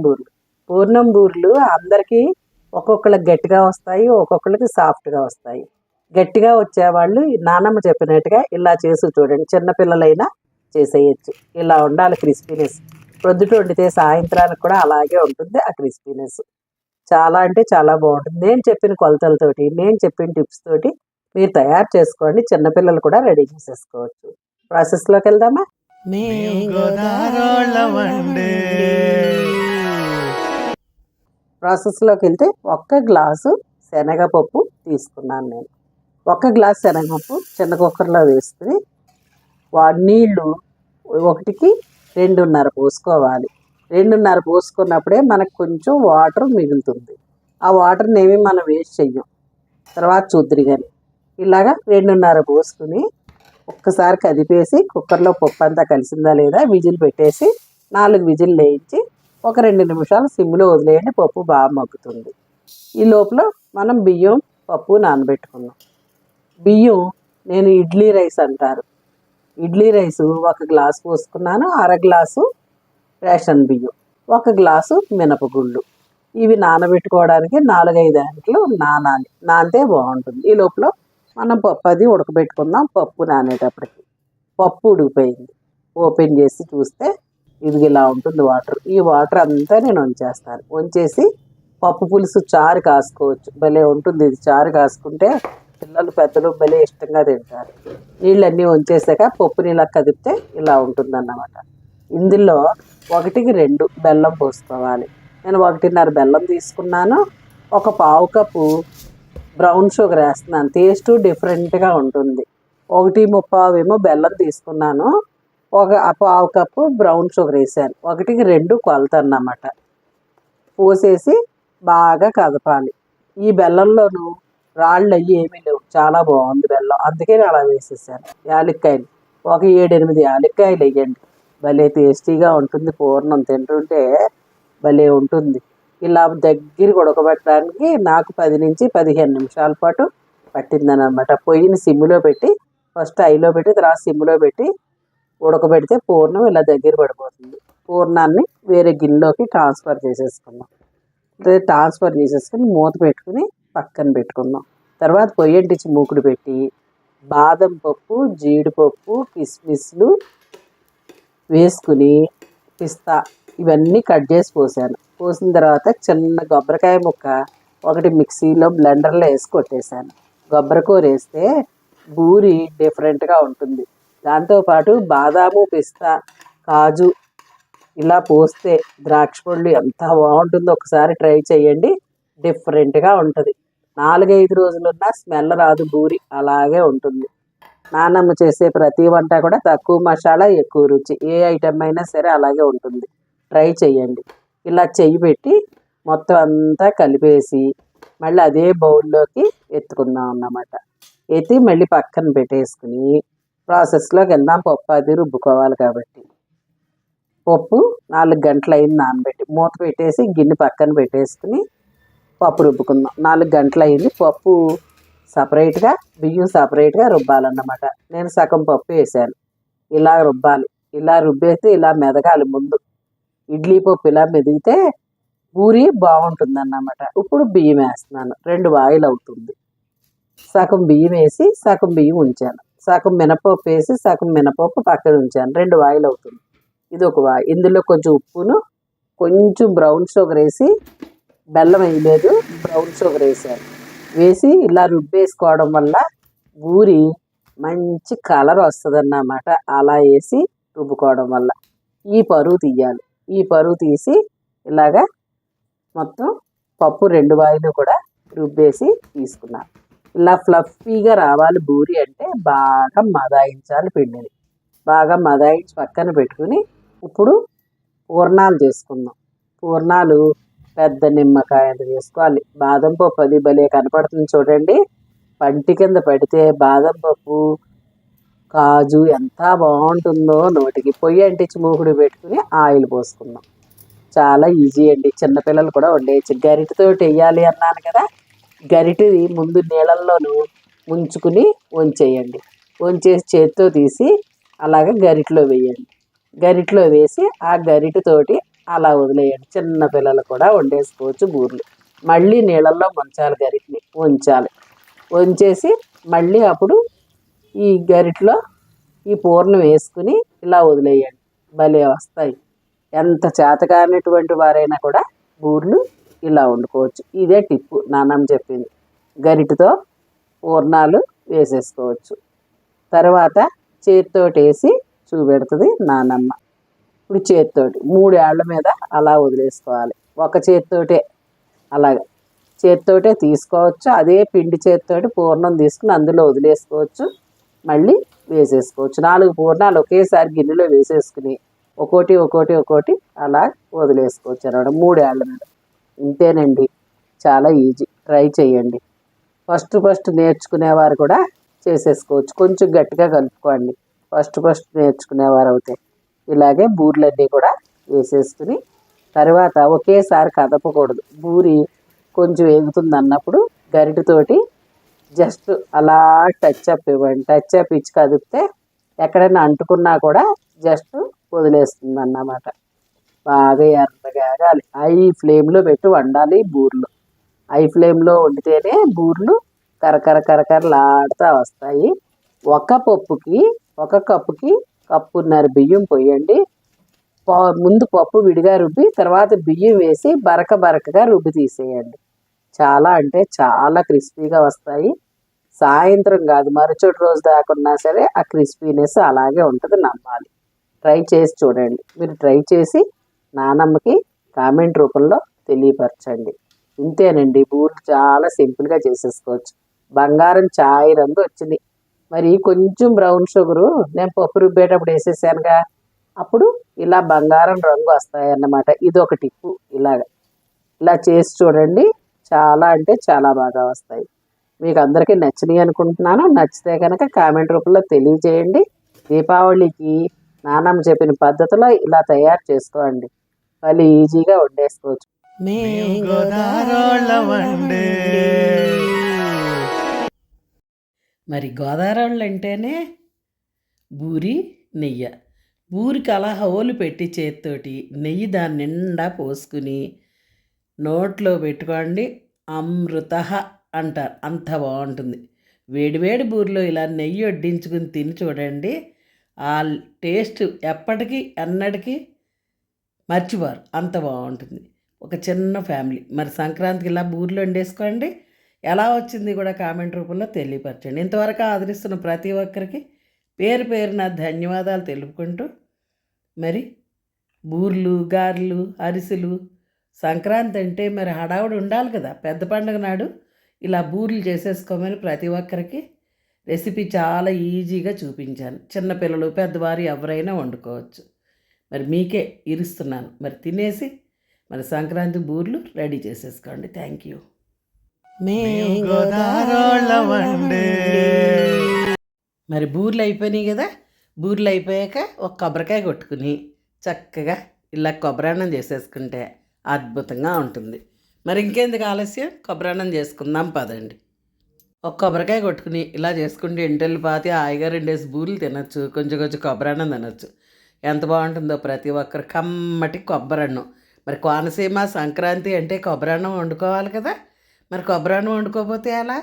పూర్ణంబూర్లు. పూర్ణంబూర్లు అందరికీ ఒక్కొక్కళ్ళకి గట్టిగా వస్తాయి ఒక్కొక్కళ్ళకి సాఫ్ట్గా వస్తాయి. గట్టిగా వచ్చేవాళ్ళు నానమ్మ చెప్పినట్టుగా ఇలా చేసి చూడండి చిన్నపిల్లలైనా చేసేయచ్చు. ఇలా ఉండాలి క్రిస్పీనెస్. ప్రొద్దుట వండితే సాయంత్రానికి కూడా అలాగే ఉంటుంది ఆ క్రిస్పీనెస్. చాలా అంటే చాలా బాగుంటుంది. నేను చెప్పిన కొలతలతోటి నేను చెప్పిన టిప్స్ తోటి మీరు తయారు చేసుకోండి చిన్నపిల్లలు కూడా రెడీ చేసేసుకోవచ్చు. ప్రాసెస్లోకి వెళ్దామా? ప్రాసెస్లోకి వెళ్తే ఒక్క గ్లాసు శనగపప్పు తీసుకున్నాను నేను. ఒక్క గ్లాస్ శనగపప్పు చిన్న కుక్కర్లో వేసుకుని వా నీళ్ళు ఒకటికి రెండున్నర పోసుకోవాలి. రెండున్నర పోసుకున్నప్పుడే మనకు కొంచెం వాటర్ మిగులుతుంది. ఆ వాటర్ని ఏమి మనం వేస్ట్ చెయ్యం. తర్వాత చూద్దరి కానీ ఇలాగా రెండున్నర పోసుకుని ఒక్కసారి కదిపేసి కుక్కర్లో పప్పు అంతా కలిసిందా లేదా విజిల్ పెట్టేసి నాలుగు విజిల్ వేయించి ఒక రెండు నిమిషాలు సిమ్లో వదిలేయండి పప్పు బాగా మగ్గుతుంది. ఈ లోపల మనం బియ్యం పప్పు నానబెట్టుకున్నాం బియ్యం నేను ఇడ్లీ రైస్ అంటారు. ఇడ్లీ రైసు ఒక గ్లాస్ పోసుకున్నాను అర గ్లాసు రేషన్ బియ్యం ఒక గ్లాసు మినపగుళ్ళు. ఇవి నానబెట్టుకోవడానికి నాలుగైదు గంటలు నానాలి. నానితే బాగుంటుంది. ఈ లోపల మనం పప్పు అది ఉడకబెట్టుకుందాం పప్పు నానేటప్పటికి. పప్పు ఉడికిపోయింది. ఓపెన్ చేసి చూస్తే ఇది ఇలా ఉంటుంది వాటర్. ఈ వాటర్ అంతా నేను వంచేస్తాను. వంచేసి పప్పు పులుసు చారు కాసుకోవచ్చు. భలే ఉంటుంది ఇది చారు కాసుకుంటే పిల్లలు పెద్దలు భలే ఇష్టంగా తింటారు. నీళ్ళన్నీ వంచేసాక పప్పు నీళ్ళ కదిపితే ఇలా ఉంటుందన్నమాట. ఇందులో ఒకటికి రెండు బెల్లం పోసుకోవాలి. నేను ఒకటిన్నర బెల్లం తీసుకున్నాను. ఒక పావు కప్పు బ్రౌన్ షుగర్ వేస్తున్నాను. టేస్ట్ డిఫరెంట్గా ఉంటుంది. ఒకటి ముప్పావేమో బెల్లం తీసుకున్నాను. ఒక పావు కప్పు బ్రౌన్ షుగర్ వేసాను. ఒకటికి రెండు కొలత అన్నమాట పోసేసి బాగా కదపాలి. ఈ బెల్లంలోనూ రాళ్ళు అయ్యి ఏమీ లేవు. చాలా బాగుంది బెల్లం. అందుకే నేను అలా వేసేసాను. యాలక్కాయలు. ఒక ఏడెనిమిది యాలక్కాయలు వేయండి. భలే టేస్టీగా ఉంటుంది. పూర్ణం తింటుంటే భలే ఉంటుంది. ఇలా దగ్గరికి ఉడకబెట్టడానికి నాకు పది నుంచి పదిహేను నిమిషాల పాటు పట్టిందనమాట పొయ్యిని సిమ్లో పెట్టి ఫస్ట్ ఐలో పెట్టి తర్వాత సిమ్లో పెట్టి ఉడకబెడితే పూర్ణం ఇలా దగ్గర పడిపోతుంది. పూర్ణాన్ని వేరే గిన్నెలోకి ట్రాన్స్ఫర్ చేసేసుకున్నాం ట్రాన్స్ఫర్ చేసేసుకుని మూత పెట్టుకుని పక్కన పెట్టుకుందాం. తర్వాత పొయ్యంటిచ్చి మూకుడు పెట్టి బాదం పప్పు జీడిపప్పు కిస్మిస్లు వేసుకుని పిస్తా ఇవన్నీ కట్ చేసి పోసాను. పోసిన తర్వాత చిన్న కొబ్బరికాయ ముక్క ఒకటి మిక్సీలో బ్లెండర్లో వేసి కొట్టేశాను కొబ్బరికూర వేస్తే బూరి డిఫరెంట్గా ఉంటుంది. దాంతోపాటు బాదాము పిస్తా కాజు ఇలా పోస్తే ద్రాక్ష పళ్ళు ఎంత బాగుంటుందో ఒకసారి ట్రై చేయండి. డిఫరెంట్గా ఉంటుంది. నాలుగైదు రోజులున్నా స్మెల్ రాదు బూరి అలాగే ఉంటుంది. నానమ్మ చేసే ప్రతి వంట కూడా తక్కువ మసాలా ఎక్కువ రుచి. ఏ ఐటమ్ అయినా సరే అలాగే ఉంటుంది. ట్రై చేయండి. ఇలా చెయ్యి పెట్టి మొత్తం అంతా కలిపేసి మళ్ళీ అదే బౌల్లోకి ఎత్తుకుందాం అన్నమాట. ఎత్తి మళ్ళీ పక్కన పెట్టేసుకుని ప్రాసెస్లోకి వెళ్దాం. పప్పు అది రుబ్బుకోవాలి కాబట్టి. పప్పు నాలుగు గంటలు అయింది నానబెట్టి మూత పెట్టేసి గిన్నె పక్కన పెట్టేసుకుని పప్పు రుబ్బుకుందాం. నాలుగు గంటలు అయింది. పప్పు సపరేట్గా బియ్యం సపరేట్గా రుబ్బాలన్నమాట. నేను సగం పప్పు వేసాను. ఇలా రుబ్బాలి. ఇలా రుబ్బేస్తే ఇలా మెదగాలి ముందు. ఇడ్లీ పప్పు ఇలా మెదిగితే పూరి బాగుంటుంది అన్నమాట ఇప్పుడు బియ్యం వేస్తున్నాను. రెండు వాయిల్ అవుతుంది సగం బియ్యం వేసి సగం బియ్యం ఉంచాను. సగం మినపప్పు వేసి సగం మినపప్పు పక్కన ఉంచాను. రెండు వాయిల్ అవుతుంది. ఇది ఒక వాయి. ఇందులో కొంచెం ఉప్పును కొంచెం బ్రౌన్ షుగర్ వేసి బెల్లం వేయలేదు బ్రౌన్ షుగర్ వేసాను. వేసి ఇలా రుబ్బేసుకోవడం వల్ల ఊరి మంచి కలర్ వస్తుందన్నమాట. అలా వేసి రుబ్బుకోవడం వల్ల. ఈ పరువు తీయాలి. ఈ పరువు తీసి ఇలాగా మొత్తం పప్పు రెండు వాయిలు కూడా రుబ్బేసి తీసుకున్నాను. ఇలా ఫ్లఫీగా రావాలి బూరి అంటే బాగా మదాయించాలి పిండిని. బాగా మదాయించి పక్కన పెట్టుకుని ఇప్పుడు పూర్ణాలు చేసుకుందాం. పూర్ణాలు పెద్ద నిమ్మకాయలు చేసుకోవాలి బాదం పప్పు అది భలే కనపడుతుంది చూడండి. పంటి కింద పడితే బాదం పప్పు కాజు ఎంత బాగుంటుందో నోటికి పొయ్యి అంటించి మూకుడు పెట్టుకుని ఆయిల్ పోసుకుందాం. చాలా ఈజీ అండి. చిన్నపిల్లలు కూడా వండేయచ్చు గరిటతో వేయాలి అన్నాను కదా. గరిటెది ముందు నీళ్ళల్లోనూ ముంచుకుని వంచేయండి. వంచేసి చేతితో తీసి అలాగ గరిటలో వేయండి. గరిటలో వేసి ఆ గరిటెతోటి అలా వదిలేయండి. చిన్న పిల్లలు కూడా వండేసుకోవచ్చు బూర్లు. మళ్ళీ నీళ్ళల్లో ముంచాలి గరిటిని. ఉంచాలి ఉంచేసి మళ్ళీ అప్పుడు ఈ గరిటలో ఈ పూర్ణం వేసుకుని ఇలా వదిలేయండి. భలే వస్తాయి. ఎంత చేతకానటువంటి వారైనా కూడా బూర్లు ఇలా వండుకోవచ్చు. ఇదే టిప్పు నాన్నమ్మ చెప్పింది. గరిటతో పూర్ణాలు వేసేసుకోవచ్చు. తర్వాత చేతితోటి వేసి చూపెడుతుంది నానమ్మ. ఇప్పుడు చేతితోటి మూడు ఏళ్ళ మీద అలా వదిలేసుకోవాలి. ఒక చేతితోటే అలాగ. చేతితోటే తీసుకోవచ్చు. అదే పిండి చేతితోటి పూర్ణం తీసుకుని అందులో వదిలేసుకోవచ్చు. మళ్ళీ వేసేసుకోవచ్చు. నాలుగు పూర్ణాలు ఒకేసారి గిన్నెలో వేసేసుకుని ఒక్కోటి ఒక్కోటి ఒక్కోటి అలా వదిలేసుకోవచ్చు అనమాట. మూడేళ్ళ మీద. ఇంతేనండి. చాలా ఈజీ. ట్రై చేయండి. ఫస్ట్ ఫస్ట్ నేర్చుకునేవారు కూడా చేసేసుకోవచ్చు. కొంచెం గట్టిగా కలుపుకోండి. ఫస్ట్ ఫస్ట్ నేర్చుకునేవారు అవుతే ఇలాగే బూర్లన్నీ కూడా వేసేసుకుని తర్వాత ఒకేసారి కదపకూడదు. బూరి కొంచెం ఎగుతుంది అన్నప్పుడు గరిటతోటి జస్ట్ అలా టచ్ అప్ ఇవ్వండి. టచ్ అప్ ఇచ్చి కదిపితే ఎక్కడైనా అంటుకున్నా కూడా జస్ట్ వదిలేస్తుంది అన్నమాట బాగా ఎర్రగా ఆగాలి హై ఫ్లేమ్లో పెట్టి వండాలి బూర్లు. హై ఫ్లేమ్లో వండితేనే బూర్లు కరకర కరకరలాడుతూ వస్తాయి. ఒక పప్పుకి ఒక కప్పుకి కప్పున్నర బియ్యం పోయండి. ముందు పప్పు విడిగా రుబ్బి తర్వాత బియ్యం వేసి బరక బరకగా రుబ్బి తీసేయండి. చాలా అంటే చాలా క్రిస్పీగా వస్తాయి. సాయంత్రం కాదు మరుచోటి రోజు దాకున్నా సరే ఆ క్రిస్పీనెస్ అలాగే ఉంటుంది నమ్మాలి. ట్రై చేసి చూడండి. మీరు ట్రై చేసి నానమ్మకి కామెంట్ రూపంలో తెలియపరచండి. ఇంతేనండి బూర్లు చాలా సింపుల్గా చేసేసుకోవచ్చు. బంగారం ఛాయ్ రంగు వచ్చింది. మరి కొంచెం బ్రౌన్ షుగరు నేను పప్పు రుబ్బేటప్పుడు వేసేసానుగా. అప్పుడు ఇలా బంగారం రంగు వస్తాయన్నమాట. ఇది ఒక టిప్పు ఇలాగ. ఇలా చేసి చూడండి చాలా అంటే చాలా బాగా వస్తాయి. మీకు అందరికీ నచ్చినాయి అనుకుంటున్నాను. నచ్చితే కనుక కామెంట్ రూపంలో తెలియజేయండి. దీపావళికి నానమ్మ చెప్పిన పద్ధతిలో ఇలా తయారు చేసుకోండి. వాళ్ళు ఈజీగా వండేసుకోవచ్చు. మరి గోదావరి అంటేనే బూరి నెయ్యి. బూరికి అలా హోలు పెట్టి చేతితోటి నెయ్యి దాని నిండా పోసుకుని నోట్లో పెట్టుకోండి. అమృత అంటారు. అంత బాగుంటుంది. వేడివేడి బూరిలో ఇలా నెయ్యి వడ్డించుకుని తిని చూడండి. ఆ టేస్ట్ ఎప్పటికీ ఎన్నటికీ మర్చిపోరు. అంత బాగుంటుంది. ఒక చిన్న ఫ్యామిలీ. మరి సంక్రాంతికి ఇలా బూర్లు వండేసుకోండి. ఎలా వచ్చింది కూడా కామెంట్ రూపంలో తెలియపరచండి. ఇంతవరకు ఆదరిస్తున్న ప్రతి ఒక్కరికి పేరు పేరున ధన్యవాదాలు తెలుపుకుంటూ మరి బూర్లు గారెలు అరిసెలు సంక్రాంతి అంటే మరి హడావుడు ఉండాలి కదా. పెద్ద పండుగ నాడు ఇలా బూర్లు చేసేసుకోమని ప్రతి ఒక్కరికి రెసిపీ చాలా ఈజీగా చూపించాను. చిన్నపిల్లలు పెద్దవారు ఎవరైనా వండుకోవచ్చు. మరి మీకే ఇరుస్తున్నాను. మరి తినేసి మరి సంక్రాంతి బూర్లు రెడీ చేసేసుకోండి. Thank you. మరి బూర్లు అయిపోయినాయి కదా బూర్లు అయిపోయాక ఒక కొబ్బరికాయ కొట్టుకుని చక్కగా ఇలా కొబ్బరాన్నం చేసేసుకుంటే అద్భుతంగా ఉంటుంది. మరి ఇంకెందుకు ఆలస్యం? కొబ్బరాన్నం చేసుకుందాం పదండి. ఒక కొబ్బరికాయ కొట్టుకుని ఇలా చేసుకుంటే ఎంటెల్లి పాతి హాయిగా రెండేసి బూరెలు తినచ్చు కొంచెం కొంచెం కొబ్బరన్నం తినచ్చు. ఎంత బాగుంటుందో ప్రతి ఒక్కరు కమ్మటి కొబ్బరన్నం. మరి కోనసీమ సంక్రాంతి అంటే కొబ్బరన్నం వండుకోవాలి కదా. మరి కొబ్బరన్నం వండుకోకపోతే ఎలా?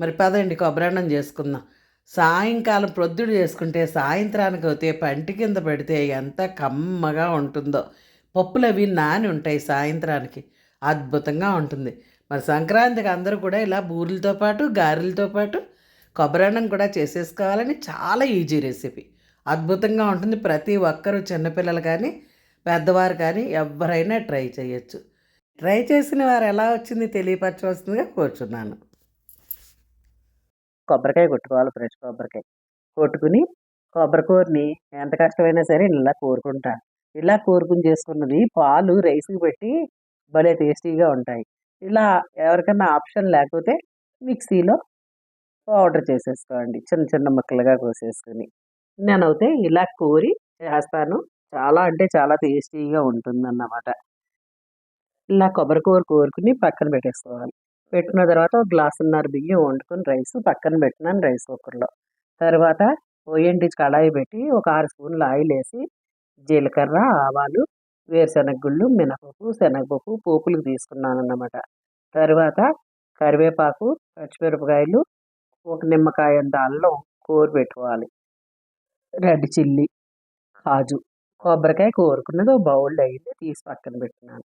మరి పదండి కొబ్బరన్నం చేసుకుందాం. సాయంకాలం ప్రొద్దుడు చేసుకుంటే సాయంత్రానికి అయితే పంటి కింద పెడితే ఎంత కమ్మగా ఉంటుందో. పప్పులు అవి నాని ఉంటాయి సాయంత్రానికి. అద్భుతంగా ఉంటుంది. మరి సంక్రాంతికి అందరూ కూడా ఇలా బూరెలతో పాటు గారెలతో పాటు కొబ్బరన్నం కూడా చేసేసుకోవాలని చాలా ఈజీ రెసిపీ. అద్భుతంగా ఉంటుంది. ప్రతి ఒక్కరూ చిన్నపిల్లలు కానీ పెద్దవారు కానీ ఎవరైనా ట్రై చేయొచ్చు. ట్రై చేసిన వారు ఎలా వచ్చింది తెలియపరచవలసిందిగా కూర్చున్నాను. కొబ్బరికాయ కొట్టుకోవాలి ఫ్రెష్ కొబ్బరికాయ. కొట్టుకుని కొబ్బరికూరని ఎంత కష్టమైనా సరే ఇలా కోరుకుంటా. ఇలా కోరుకుని చేసుకున్నది పాలు రైస్కి పెట్టి భలే టేస్టీగా ఉంటాయి. ఇలా ఎవరికైనా ఆప్షన్ లేకపోతే మిక్సీలో పౌడర్ చేసేసుకోండి. చిన్న చిన్న ముక్కలుగా కోసేసుకుని. నేనైతే ఇలా కోరి చేస్తాను. చాలా అంటే చాలా టేస్టీగా ఉంటుందన్నమాట. ఇలా కొబ్బరి కూర కోరుకుని పక్కన పెట్టేసుకోవాలి. పెట్టుకున్న తర్వాత ఒక గ్లాసున్నర బియ్యం వండుకొని రైస్ పక్కన పెట్టినాను రైస్ కుక్కర్లో. తర్వాత పొయ్యంటి కళాయి పెట్టి ఒక ఆరు స్పూన్లు ఆయిల్ వేసి జీలకర్ర ఆవాలు వేరుశనగ గుళ్ళు మినపప్పు శనగపప్పు పోపులకు తీసుకున్నాను అన్నమాట తర్వాత కరివేపాకు పచ్చిమిరపకాయలు ఒక నిమ్మకాయ అంత అల్లం కూర పెట్టుకోవాలి. రెడ్ చిల్లీ కాజు కొబ్బరికాయ కోరుకున్నది ఒక బౌల్ అయ్యింది తీసి పక్కన పెట్టినాను.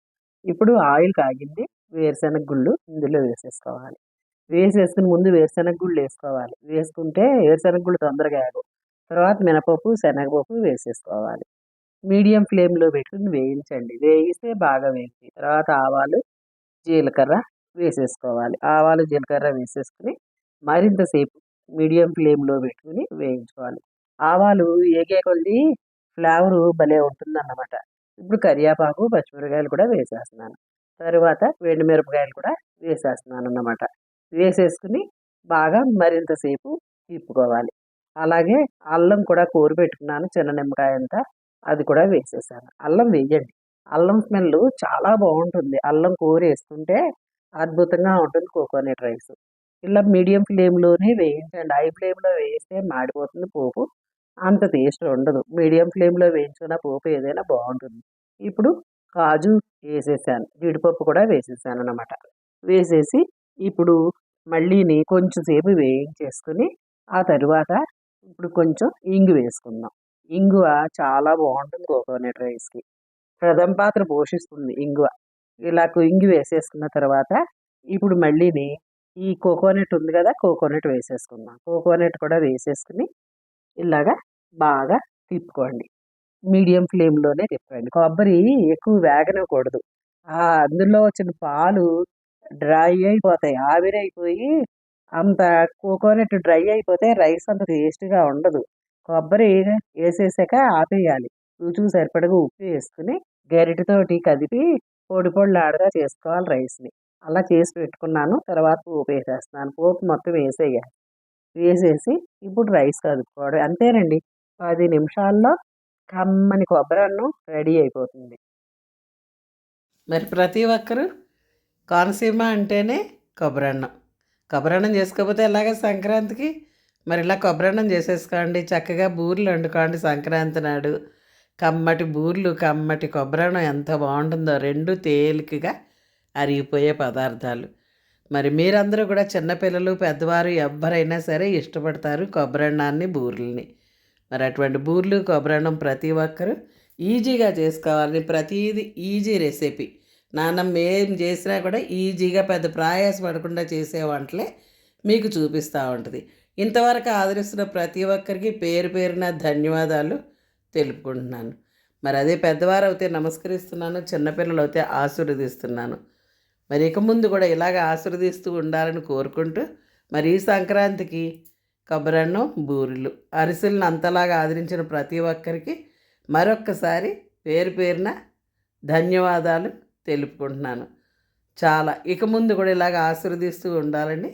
ఇప్పుడు ఆయిల్ కాగింది వేరుశనగ గుళ్ళు ఇందులో వేసేసుకోవాలి. వేసేసుకుని ముందు వేరుశనగ గుళ్ళు వేసుకోవాలి. వేసుకుంటే వేరుశెనగ గుళ్ళు తొందరగా ఆగు. తర్వాత మినపప్పు శనగపప్పు వేసేసుకోవాలి. మీడియం ఫ్లేమ్లో పెట్టుకుని వేయించండి. వేయిస్తే బాగా వేయించి తర్వాత ఆవాలు జీలకర్ర వేసేసుకోవాలి. ఆవాలు జీలకర్ర వేసేసుకుని మరింతసేపు మీడియం ఫ్లేమ్లో పెట్టుకుని వేయించుకోవాలి. ఆవాలు ఏగే కొద్ది ఫ్లేవరు భలే ఉంటుందన్నమాట. ఇప్పుడు కరివేపాకు పచ్చిమిరకాయలు కూడా వేసేస్తున్నాను. తర్వాత మిరపకాయలు కూడా వేసేస్తున్నాను అన్నమాట వేసేసుకుని బాగా మరింతసేపు తిప్పుకోవాలి అలాగే అల్లం కూడా కూర పెట్టుకున్నాను చిన్న నిమ్మకాయ అంతా అది కూడా వేసేసాను. అల్లం వేయండి. అల్లం స్మెల్ చాలా బాగుంటుంది. అల్లం కూర వేసుకుంటే అద్భుతంగా ఉంటుంది కోకోనట్ రైస్. ఇలా మీడియం ఫ్లేమ్లోనే వేయించండి. హై ఫ్లేమ్లో వేస్తే మాడిపోతుంది పోపు. అంత టేస్ట్ ఉండదు. మీడియం ఫ్లేమ్లో వేయించుకున్న పోపు ఏదైనా బాగుంటుంది. ఇప్పుడు కాజు వేసేసాను. జీడిపప్పు కూడా వేసేసాను అన్నమాట. వేసేసి ఇప్పుడు మళ్ళీని కొంచెంసేపు వేయించేసుకుని ఆ తరువాత ఇప్పుడు కొంచెం ఇంగు వేసుకుందాం. ఇంగువ చాలా బాగుంటుంది కోకోనట్ రైస్కి. ప్రథమ పాత్ర పోషిస్తుంది ఇంగువ. ఇలా ఇంగు వేసేసుకున్న తర్వాత ఇప్పుడు మళ్ళీని ఈ కోకోనట్ ఉంది కదా కోకోనట్ వేసేసుకుందాం. కోకోనట్ కూడా వేసేసుకుని ఇలాగా బాగా తిప్పుకోండి మీడియం ఫ్లేమ్లోనే తిప్పండి. కొబ్బరి ఎక్కువ వేగనకూడదు ఆ అందులో వచ్చిన పాలు డ్రై అయిపోతాయి. ఆవిరైపోయి అంత కోకోనట్ డ్రై అయిపోతే రైస్ అంత టేస్ట్గా ఉండదు. కొబ్బరి వేసేసాక ఆపేయాలి. రుచికి సరిపడగా ఉప్పు వేసుకుని గరిటతోటి కదిపి పొడి పొడిలాడగా చేసుకోవాలి రైస్ని. అలా చేసి పెట్టుకున్నాను. తర్వాత పోపు వేసేస్తున్నాను. పోపు మొత్తం వేసేయాలి. వేసేసి ఇప్పుడు రైస్ కదుపుకోవడం అంతేనండి. పది నిమిషాల్లో కమ్మని కొబ్బరి అన్నం రెడీ అయిపోతుంది. మరి ప్రతి ఒక్కరు కోనసీమ అంటేనే కొబ్బరన్నం కొబ్బరన్నం చేసుకోకపోతే ఇలాగే సంక్రాంతికి? మరి ఇలా కొబ్బరన్నం చేసేసుకోండి. చక్కగా బూరెలు వండుకోండి సంక్రాంతి నాడు. కమ్మటి బూర్లు కమ్మటి కొబ్బరన్నం ఎంత బాగుంటుందో. రెండు తేలికగా అరిగిపోయే పదార్థాలు. మరి మీరందరూ కూడా చిన్నపిల్లలు పెద్దవారు ఎవ్వరైనా సరే ఇష్టపడతారు కొబ్బరన్నాన్ని బూరెల్ని. మరి అటువంటి బూర్లు కొబ్బరన్నం ప్రతి ఒక్కరు ఈజీగా చేసుకోవాలని ప్రతిదీ ఈజీ రెసిపీ. నాన్నమ్మ ఏం చేసినా కూడా ఈజీగా పెద్ద ప్రయాసపడకుండా చేసే వంటలే మీకు చూపిస్తూ ఉంటుంది. ఇంతవరకు ఆదరిస్తున్న ప్రతి ఒక్కరికి పేరు పేరున ధన్యవాదాలు తెలుపుకుంటున్నాను. మరి అదే పెద్దవారు అయితే నమస్కరిస్తున్నాను చిన్నపిల్లలు అయితే ఆశీర్వదిస్తున్నాను. మరి ఇక ముందు కూడా ఇలాగ ఆశీర్వదిస్తూ ఉండాలని కోరుకుంటూ మరి ఈ సంక్రాంతికి కొబ్బరన్నం బూరెలు అరిసెలను అంతలాగా ఆదరించిన ప్రతి ఒక్కరికి మరొక్కసారి పేరు పేరున ధన్యవాదాలు తెలుపుకుంటున్నాను. చాలా ఇక ముందు కూడా ఇలాగ ఆశీర్వదిస్తూ ఉండాలని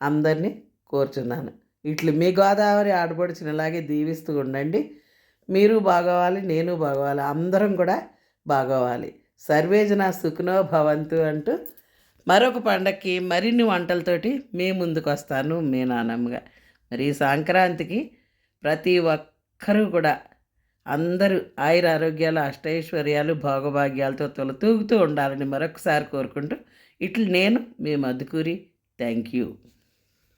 అందరినీ కోరుచున్నాను. ఇట్లు మీ గోదావరి ఆడపడుచుని ఇలాగే దీవిస్తూ ఉండండి. మీరు బాగోవాలి నేను బాగోవాలి అందరం కూడా బాగోవాలి. సర్వేజన సుఖనో భవంతు అంటూ మరొక పండక్కి మరిన్ని వంటలతోటి మీ ముందుకు వస్తాను మీ నానమ్మగా. మరి ఈ సంక్రాంతికి ప్రతి ఒక్కరూ కూడా అందరూ ఆయుర ఆరోగ్యాలు అష్టైశ్వర్యాలు భోగభాగ్యాలతో తొలతూగుతూ ఉండాలని మరొకసారి కోరుకుంటూ ఇట్లు నేను మీ మధుకూరి. Thank you.